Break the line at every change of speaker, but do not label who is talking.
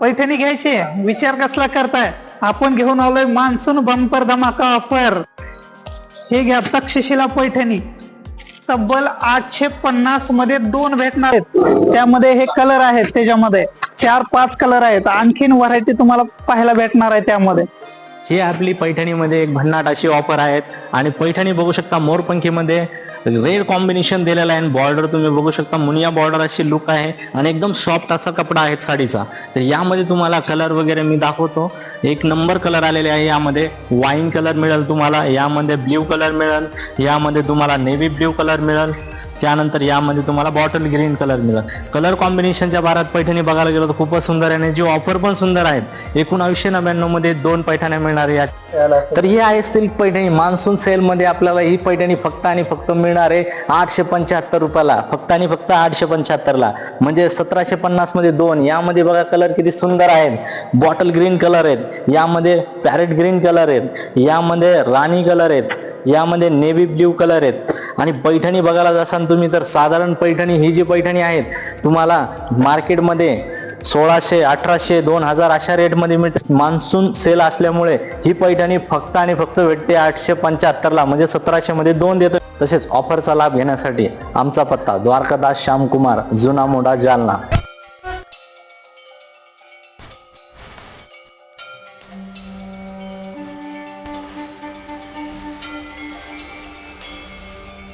पैठणी घ्यायची. विचार कसला करताय? आपण घेऊन आलोय मान्सून बंपर धमाका ऑफर हे घ्या तक्षशिला पैठणी. तब्बल आठशे पन्नासमध्ये दोन भेटणार आहेत. त्यामध्ये हे कलर आहेत त्याच्यामध्ये. चार पाच कलर आहेत. आणखीन व्हरायटी तुम्हाला पाहायला भेटणार आहे त्यामध्ये.
हे आपली पैठणीमध्ये एक भन्नाट अशी ऑफर आहेत. आणि पैठणी बघू शकता मोरपंखीमध्ये रेड कॉम्बिनेशन दिलेलं आहे. बॉर्डर तुम्ही बघू शकता मुनिया बॉर्डर अशी लुक आहे. आणि एकदम सॉफ्ट असा कपडा आहे साडीचा. तर यामध्ये तुम्हाला कलर वगैरे मी दाखवतो. एक नंबर कलर आलेले आहे यामध्ये. वाईन कलर मिळेल तुम्हाला. यामध्ये ब्ल्यू कलर मिळेल. यामध्ये तुम्हाला नेव्ही ब्ल्यू कलर मिळेल. त्यानंतर यामध्ये तुम्हाला बॉटल ग्रीन कलर मिळेल. कलर कॉम्बिनेशनच्या बारात पैठणी बघायला गेलो तर खूपच सुंदर आहे आणि जी ऑफर पण सुंदर आहेत एकोणावीसशे नव्याण्णवमध्ये दोन पैठण्या मिळणार या. तर ही आहे सिल्क पैठणी. मान्सून सेल मध्ये आपल्याला ही पैठणी फक्त आणि फक्त मिळणार आहे आठशे पंच्याहत्तर रुपयाला. फक्त आणि फक्त आठशे पंच्याहत्तरला. म्हणजे सतराशे पन्नासमध्ये दोन. यामध्ये बघा कलर किती सुंदर आहेत. बॉटल ग्रीन कलर आहेत. यामध्ये पॅरेट ग्रीन कलर आहेत. यामध्ये राणी कलर आहेत. यामध्ये नेव्ही ब्ल्यू कलर आहेत. आणि पैठणी बघायला जासाल तुम्ही तर साधारण पैठणी ही जी पैठणी आहेत तुम्हाला मार्केटमध्ये सोळाशे अठराशे दोन हजार अशा रेटमध्ये मिळते. मान्सून सेल असल्यामुळे ही पैठणी फक्त आणि फक्त भेटते आठशे पंच्याहत्तरला म्हणजे सतराशेमध्ये दोन देतो. तसेच ऑफरचा लाभ घेण्यासाठी आमचा पत्ता द्वारकादास श्यामकुमार जुना मोडा जालना.